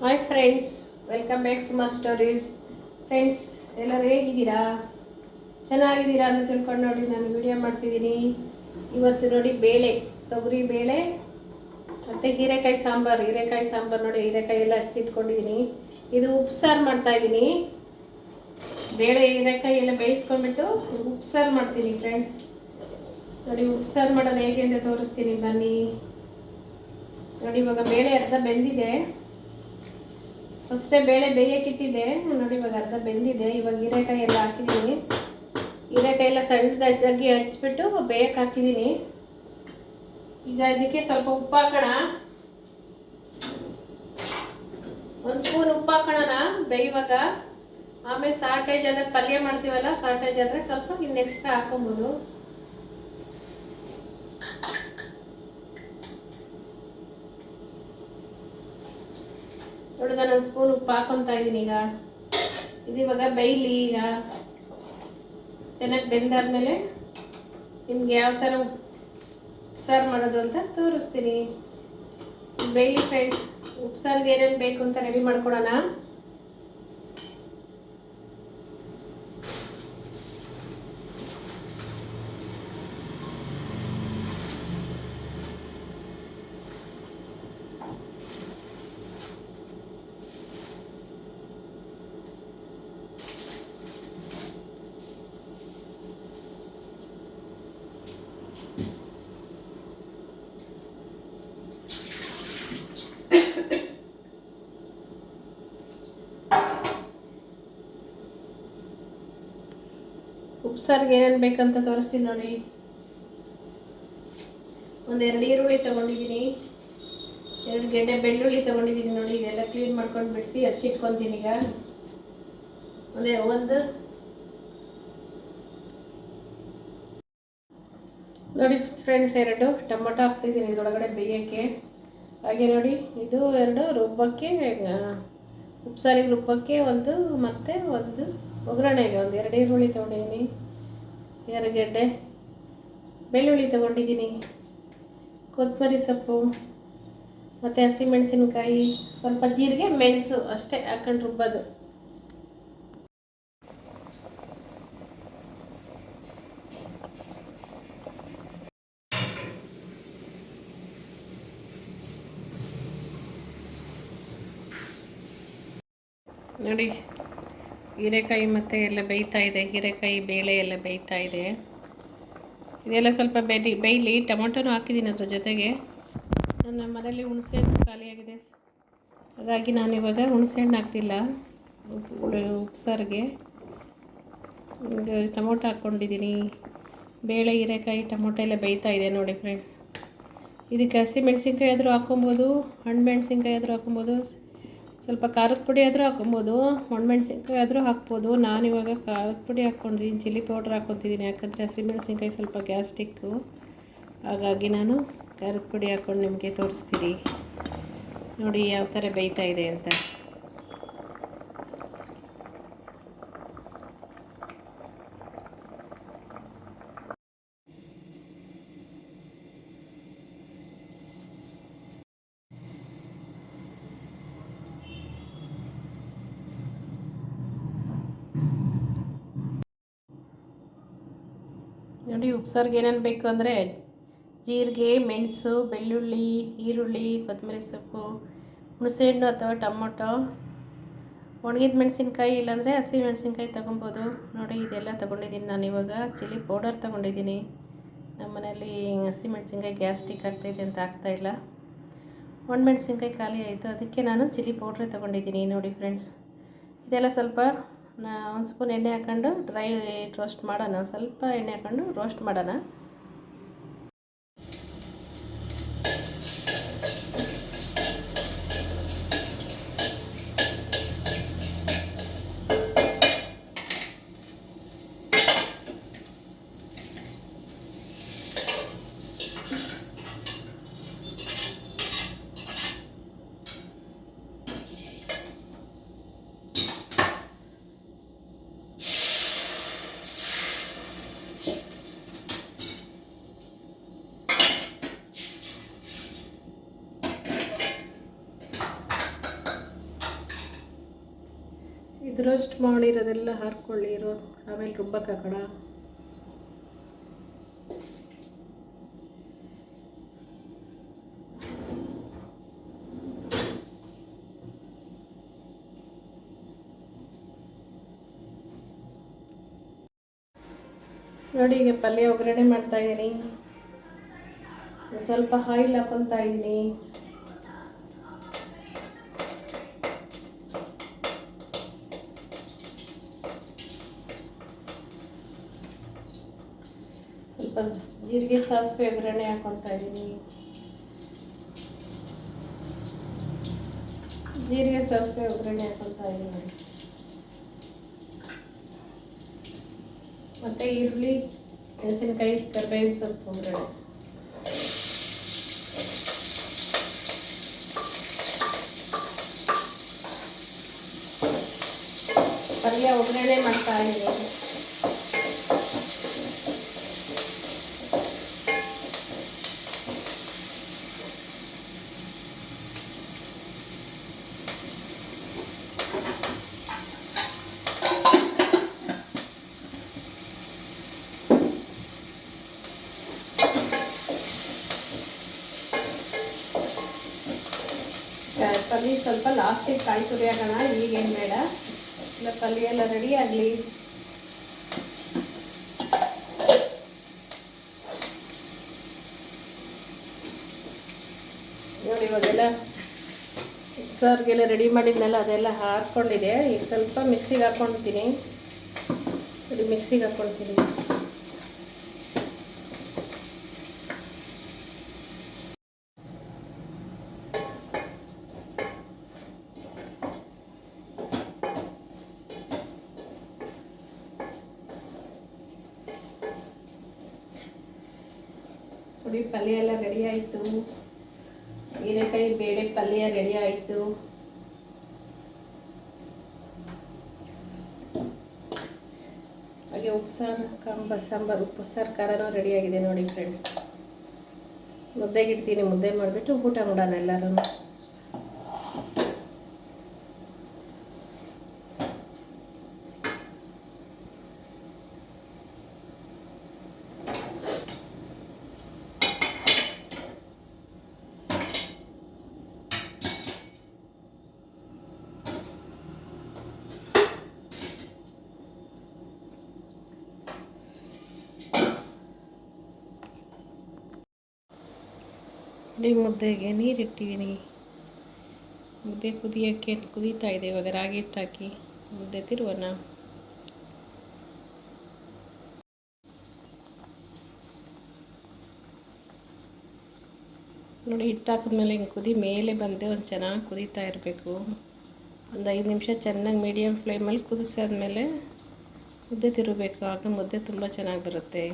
Hi friends welcome back Suma stories friends ಎಲ್ಲರೂ ಹೇಗಿದ್ದೀರಾ? ಚೆನ್ನಾಗಿದ್ದೀರಾ ಅಂತ ತಿಳ್ಕೊಂಡು ನೋಡಿ, ನಾನು ವಿಡಿಯೋ ಮಾಡ್ತಿದ್ದೀನಿ. ಇವತ್ತು ನೋಡಿ ಬೇಳೆ, ತೊಗರಿ ಬೇಳೆ ಮತ್ತು ಹೀರೆಕಾಯಿ ಸಾಂಬಾರು. ಹೀರೆಕಾಯಿ ಸಾಂಬಾರು ನೋಡಿ, ಹೀರೆಕಾಯಿ ಎಲ್ಲ ಹಚ್ಚಿಟ್ಕೊಂಡಿದ್ದೀನಿ. ಇದು ಉಪ್ಸಾರು ಮಾಡ್ತಾಯಿದ್ದೀನಿ ಬೇಳೆ, ಹೀರೆಕಾಯಿ ಎಲ್ಲ ಬೇಯಿಸ್ಕೊಂಡ್ಬಿಟ್ಟು ಉಪ್ಸಾರು ಮಾಡ್ತೀನಿ ಫ್ರೆಂಡ್ಸ್ ನೋಡಿ, ಉಪ್ಸಾರು ಮಾಡೋದು ಹೇಗೆ ಅಂತ ತೋರಿಸ್ತೀನಿ ಬನ್ನಿ. ನೋಡಿ, ಇವಾಗ ಬೇಳೆ ಅರ್ಧ ಬೆಂದಿದೆ. ಫಸ್ಟೇ ಬೇಳೆ ಬೇಯಕ್ಕಿಟ್ಟಿದೆ ನೋಡಿ ಇವಾಗ ಅರ್ಧ ಬೆಂದಿದೆ. ಇವಾಗ ಹೀರೆಕಾಯಿ ಎಲ್ಲ ಹಾಕಿದ್ದೀನಿ. ಹೀರೆಕಾಯಿ ಎಲ್ಲ ಸಣ್ಣದಾಗಿ ಹಚ್ಬಿಟ್ಟು ಬೇಯಕ್ಕೆ ಹಾಕಿದ್ದೀನಿ. ಈಗ ಇದಕ್ಕೆ ಸ್ವಲ್ಪ ಉಪ್ಪು ಹಾಕೋಣ. ಒಂದು ಸ್ಪೂನ್ ಉಪ್ಪು ಹಾಕೋಣ ಬೇಯುವಾಗ. ಆಮೇಲೆ ಸಾರ್ಟೇಜ್ ಆದರೆ ಪಲ್ಯ ಮಾಡ್ತೀವಲ್ಲ ಸಾರ್ಟೇಜ್ ಆದರೆ ಸ್ವಲ್ಪ ಇನ್ನು ಎಕ್ಸ್ಟ್ರಾ ಹಾಕೊಬೋದು. ನೋಡಿದ ನಾನು ಸ್ಪೂನ್ ಉಪ್ಪು ಹಾಕೊತಾ ಇದ್ದೀನಿ ಈಗ. ಇದು ಇವಾಗ ಬೈಲಿ ಈಗ. ಚೆನ್ನಾಗಿ ಬೆಂದಾದ್ಮೇಲೆ ನಿಮ್ಗೆ ಯಾವ ಥರ ಉಪ್ಸಾರು ಮಾಡೋದು ಅಂತ ತೋರಿಸ್ತೀನಿ. ಬೈಲಿ ಫ್ರೆಂಡ್ಸ್ ಉಪ್ಸಾರಿಗೆ ಏನೇನು ಬೇಕು ಅಂತ ರೆಡಿ ಮಾಡ್ಕೊಡೋಣ. ಉಪ್ಸಾರಿಗೆ ಏನೇನು ಬೇಕಂತ ತೋರಿಸ್ತೀನಿ ನೋಡಿ. ಒಂದೆರಡು ಈರುಳ್ಳಿ ತೊಗೊಂಡಿದ್ದೀನಿ ಎರಡು ಗೆಡ್ಡೆ ಬೆಳ್ಳುಳ್ಳಿ ತೊಗೊಂಡಿದ್ದೀನಿ ನೋಡಿ, ಇದೆಲ್ಲ ಕ್ಲೀನ್ ಮಾಡ್ಕೊಂಡು ಬಿಡಿಸಿ ಹಚ್ಚಿಟ್ಕೊತೀನಿ ಈಗ. ಒಂದೇ ಒಂದು. ನೋಡಿ ಫ್ರೆಂಡ್ಸ್ ಎರಡು ಟೊಮೊಟೊ ಹಾಕ್ತಿದ್ದೀನಿ ಇದೊಳಗಡೆ ಬೇಯೋಕ್ಕೆ. ಹಾಗೆ ನೋಡಿ, ಇದು ಎರಡು ರುಬ್ಬಕ್ಕೆ ಉಪ್ಸಾರಿಗೆ ರುಬ್ಬಕ್ಕೆ ಒಂದು, ಮತ್ತು ಒಂದು ಒಗ್ಗರಣೆಗೆ ಒಂದು ಎರಡು ಈರುಳ್ಳಿ ತೊಗೊಂಡಿದ್ದೀನಿ. ಎರಡು ಗೆಡ್ಡೆ ಬೆಳ್ಳುಳ್ಳಿ ತೊಗೊಂಡಿದ್ದೀನಿ. ಕೊತ್ತಂಬರಿ ಸೊಪ್ಪು, ಮತ್ತು ಹಸಿಮೆಣಸಿನ್ಕಾಯಿ, ಸ್ವಲ್ಪ ಜೀರಿಗೆ, ಮೆಣಸು ಅಷ್ಟೇ ಹಾಕೊಂಡು ರುಬ್ಬೋದು. ನೋಡಿ. ಹೀರೆಕಾಯಿ ಮತ್ತು ಎಲ್ಲ ಬೇಯ್ತಾ ಇದೆ, ಹೀರೆಕಾಯಿ ಬೇಳೆ ಎಲ್ಲ ಬೇಯ್ತಾ ಇದೆ. ಇದೆಲ್ಲ ಸ್ವಲ್ಪ ಬೆರಿ, ಬೇಯಲಿ, ಟೊಮೊಟೊನೂ ಹಾಕಿದ್ದೀನಿ ಅದ್ರ ಜೊತೆಗೆ. ನನ್ನ ಮನೇಲಿ ಹುಣಸೆಹಣ್ಣು ಖಾಲಿಯಾಗಿದೆ. ಹಾಗಾಗಿ ನಾನು ಇವಾಗ ಹುಣಸೆಹಣ್ಣು ಹಾಕ್ತಿಲ್ಲ ಉಪ್ಸಾರಿಗೆ. ಟೊಮೊಟೊ ಹಾಕ್ಕೊಂಡಿದ್ದೀನಿ. ಬೇಳೆ, ಹೀರೆಕಾಯಿ, ಟೊಮೊಟೊ ಎಲ್ಲ ಬೇಯ್ತಾ ಇದೆ ನೋಡಿ ಫ್ರೆಂಡ್ಸ್ ಇದಕ್ಕೆ ಹಸಿ ಮೆಣಸಿನ್ಕಾಯಿ ಆದರೂ ಹಾಕ್ಕೊಬೋದು, ಹಣ್ಣು ಮೆಣಸಿನ್ಕಾಯಿ ಆದರೂ ಹಾಕೊಬೋದು ಸ್ವಲ್ಪ ಖಾರದ ಪುಡಿ ಆದರೂ ಹಾಕೊಬೋದು ಒಣಮೆಣ್ಸಿನ್ಕಾಯಿ ಆದರೂ ಹಾಕ್ಬೋದು. ನಾನು ಇವಾಗ ಖಾರದ ಪುಡಿ ಹಾಕ್ಕೊಂಡಿದ್ದೀನಿ ಚಿಲ್ಲಿ ಪೌಡ್ರ್ ಹಾಕ್ಕೊತಿದ್ದೀನಿ ಯಾಕಂದರೆ ಹಸಿಮೆಣ್ಸಿನ್ಕಾಯಿ ಸ್ವಲ್ಪ ಗ್ಯಾಸ್ಟಿಕ್ಕು. ಹಾಗಾಗಿ ನಾನು ಖಾರದ ಪುಡಿ ಹಾಕ್ಕೊಂಡು ನಿಮಗೆ ತೋರಿಸ್ತೀನಿ. ನೋಡಿ ಯಾವ ಥರ ಬೇಯ್ತಾ ಇದೆ ಅಂತ. ನೋಡಿ, ಉಪ್ಸಾರಿಗೆ ಏನೇನು ಬೇಕು ಅಂದರೆ ಜೀರಿಗೆ, ಮೆಣಸು, ಬೆಳ್ಳುಳ್ಳಿ, ಈರುಳ್ಳಿ, ಕೊತ್ತಂಬರಿ ಸೊಪ್ಪು, ಹುಣಸೆಹಣ್ಣು ಅಥವಾ ಟೊಮೊಟೊ. ಒಣಗಿದ ಮೆಣಸಿನ್ಕಾಯಿ ಇಲ್ಲಾಂದರೆ ಹಸಿ ಮೆಣಸಿನ್ಕಾಯಿ ತೊಗೊಬೋದು. ನೋಡಿ, ಇದೆಲ್ಲ ತೊಗೊಂಡಿದ್ದೀನಿ ನಾನು ಇವಾಗ. ಚಿಲ್ಲಿ ಪೌಡರ್ ತೊಗೊಂಡಿದ್ದೀನಿ ನಮ್ಮ ಮನೇಲಿ ಹಸಿ ಮೆಣಸಿನ್ಕಾಯಿ ಗ್ಯಾಸ್ಟಿಕ್ ಆಗ್ತೈತೆ ಅಂತ ಆಗ್ತಾಯಿಲ್ಲ ಒಣಮೆಣ್ಸಿನ್ಕಾಯಿ ಖಾಲಿ ಆಯಿತು. ಅದಕ್ಕೆ ನಾನು ಚಿಲ್ಲಿ ಪೌಡ್ರೇ ತೊಗೊಂಡಿದ್ದೀನಿ ನೋಡಿ ಫ್ರೆಂಡ್ಸ್. ಇದೆಲ್ಲ ಸ್ವಲ್ಪ ನಾ ಒಂದು ಸ್ಪೂನ್ ಎಣ್ಣೆ ಹಾಕ್ಕೊಂಡು ಡ್ರೈ ರೋಸ್ಟ್ ಮಾಡೋಣ. ಸ್ವಲ್ಪ ಎಣ್ಣೆ ಹಾಕ್ಕೊಂಡು ರೋಸ್ಟ್ ಮಾಡೋಣ. ಇದ್ರಷ್ಟು ಮಾಡಿರೋದೆಲ್ಲ ಹಾರ್ಕೊಳ್ಳಿ, ಇರೋ ಆಮೇಲೆ ರುಬ್ಬಕ್ಕೆ ನೋಡಿ, ಈಗ ಪಲ್ಯ ಒಗ್ಗರಣೆ ಮಾಡ್ತಾ ಇದ್ದೀನಿ ಸ್ವಲ್ಪ ಆಯಿಲ್ ಹಾಕೊತಾ ಇದ್ದೀನಿ ಜೀರಿಗೆ ಸಾಸಿವೆ ಒಗ್ಗರಣೆ ಹಾಕೊತಾ ಇದ್ದೀನಿ ಜೀರಿಗೆ ಸಾಸಿವೆ ಒಗ್ಗರಣೆ ಹಾಕೊತಾ ಇದ್ದೀನಿ ಮತ್ತು ಈರುಳ್ಳಿ, ಮೆಣಸಿನ್ಕಾಯಿ, ಕರಿಬೇವಿನ ಸೊಪ್ಪು ಒಗ್ಗರಣೆ. ಪಲ್ಯ ಒಗ್ಗರಣೆ ಮಾಡ್ತಾ ಇದ್ದೀನಿ ಪಲ್ಯ ಸ್ವಲ್ಪ ಲಾಸ್ಟಿಗೆ ಕಾಯಿ ತುರಿ ಆಗೋಣ ಈಗೇನು ಬೇಡ. ಇಲ್ಲ ಪಲ್ಯ ಎಲ್ಲ ರೆಡಿ ಆಗಲಿ. ನೋಡಿ, ಇವಾಗೆಲ್ಲ ಸರ್ಗೆಲ್ಲ ರೆಡಿ ಮಾಡಿದ್ನೆಲ್ಲ, ಅದೆಲ್ಲ ಹಾಕ್ಕೊಂಡಿದೆ ಈಗ ಸ್ವಲ್ಪ ಮಿಕ್ಸಿಗೆ ಹಾಕ್ಕೊಳ್ತೀನಿ ಮಿಕ್ಸಿಗೆ ಹಾಕ್ಕೊಳ್ತೀನಿ ನೋಡಿ ಪಲ್ಯ ಎಲ್ಲ ರೆಡಿ ಆಯಿತು. ಹೀರೆಕಾಯಿ, ಬೇಳೆ ಪಲ್ಯ ರೆಡಿ ಆಯಿತು. ಹಾಗೆ ಉಪ್ಸಾರು ಕಂಬ, ಸಾಂಬಾರು, ಉಪ್ಪು, ಸಾರು, ಖಾರನೂ ರೆಡಿಯಾಗಿದೆ ನೋಡಿ ಫ್ರೆಂಡ್ಸ್ ಮುದ್ದೆಗಿಡ್ತೀನಿ ಮುದ್ದೆ ಮಾಡಿಬಿಟ್ಟು ಊಟ ಮಾಡೋಣ ಎಲ್ಲರೂ. ನೋಡಿ ಮುದ್ದೆಗೆ ನೀರಿಟ್ಟಿದ್ದೀನಿ. ಮುದ್ದೆ ಕುದಿಯೋಕ್ಕೆ ಕುದೀತಾ ಇದೆ, ಇವಾಗ ರಾಗಿ ಹಿಟ್ಟು ಹಾಕಿ ಮುದ್ದೆ ತಿರುವನ ನೋಡಿ, ಹಿಟ್ಟು ಹಾಕಿದ್ಮೇಲೆ ಹಿಂಗೆ ಕುದಿ ಮೇಲೆ ಬಂದೆ ಒಂದು ಚೆನ್ನಾಗಿ ಕುದೀತಾ ಇರಬೇಕು. ಒಂದು ಐದು ನಿಮಿಷ ಚೆನ್ನಾಗಿ ಮೀಡಿಯಮ್ ಫ್ಲೇಮಲ್ಲಿ ಕುದಿಸಾದ್ಮೇಲೆ ಮುದ್ದೆ ತಿರುಗಬೇಕು. ಆಗ ಮುದ್ದೆ ತುಂಬ ಚೆನ್ನಾಗಿ ಬರುತ್ತೆ.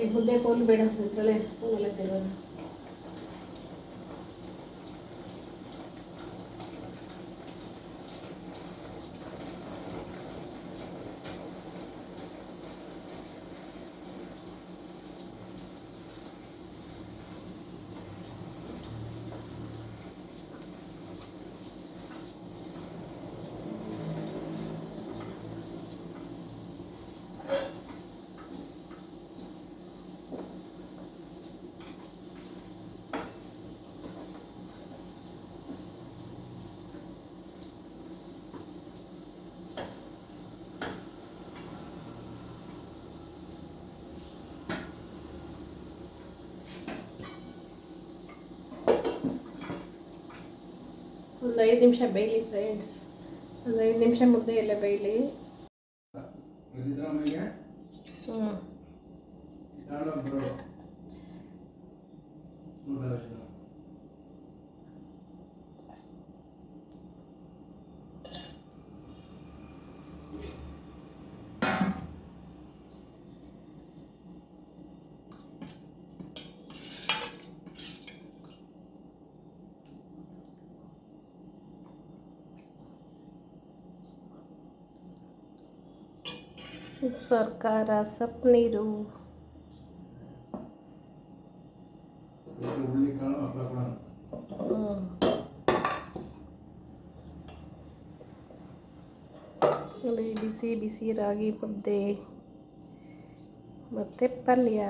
ಈ ಮುದ್ದೆ ಕೋಲು ಬೇಡ ಇದರಲ್ಲೇ ಸ್ಪೂನಲ್ಲೇ ತಿರುಗೋಣ ಒಂದು ಐದು ನಿಮಿಷ ಬೇಯಲಿ ಫ್ರೆಂಡ್ಸ್ ಒಂದು ಐದು ನಿಮಿಷ ಮುದ್ದೆ ಎಲ್ಲ ಬೇಯಲಿ ಹ್ಞೂ ಉಪ್ಸಾರು ಖಾರ ಸೊಪ್ಪು ನೀರು ನೋಡಿ ಬಿಸಿ ಬಿಸಿ ರಾಗಿ ಮುದ್ದೆ, ಮತ್ತು ಪಲ್ಯ.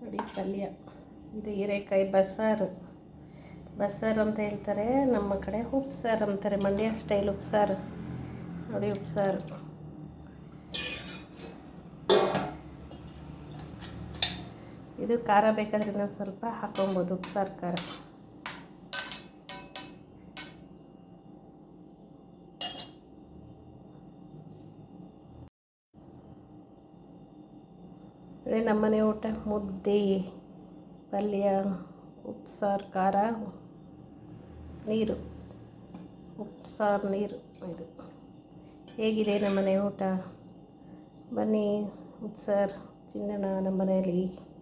ನೋಡಿ ಪಲ್ಯ. ಇದು ಹೀರೆಕಾಯಿ ಬಸ್ಸಾರು ಬಸ್ಸಾರು ಅಂತ ಹೇಳ್ತಾರೆ, ನಮ್ಮ ಕಡೆ ಉಪ್ಸಾರು ಅಂತಾರೆ, ಮಂಡ್ಯ ಸ್ಟೈಲ್ ಉಪ್ಸಾರು ನೋಡಿ ಉಪ್ಸಾರು ಇದು ಖಾರ ಬೇಕಾದ್ರೆ ಇನ್ನೊಂದು ಸ್ವಲ್ಪ ಹಾಕೊಬೋದು ಉಪ್ಸಾರು ಖಾರ. ನಮ್ಮನೆ ಊಟ ಮುದ್ದೆ, ಪಲ್ಯ ಉಪ್ಸಾರು ಖಾರ. ನೀರು. ಉಪ್ಸಾರು ನೀರು ಇದು. ಹೇಗಿದೆ ನಮ್ಮನೆ ಊಟ? ಬನ್ನಿ ಉಪ್ಸಾರು ತಿನ್ನೋಣ ನಮ್ಮ ಮನೆಯಲ್ಲಿ.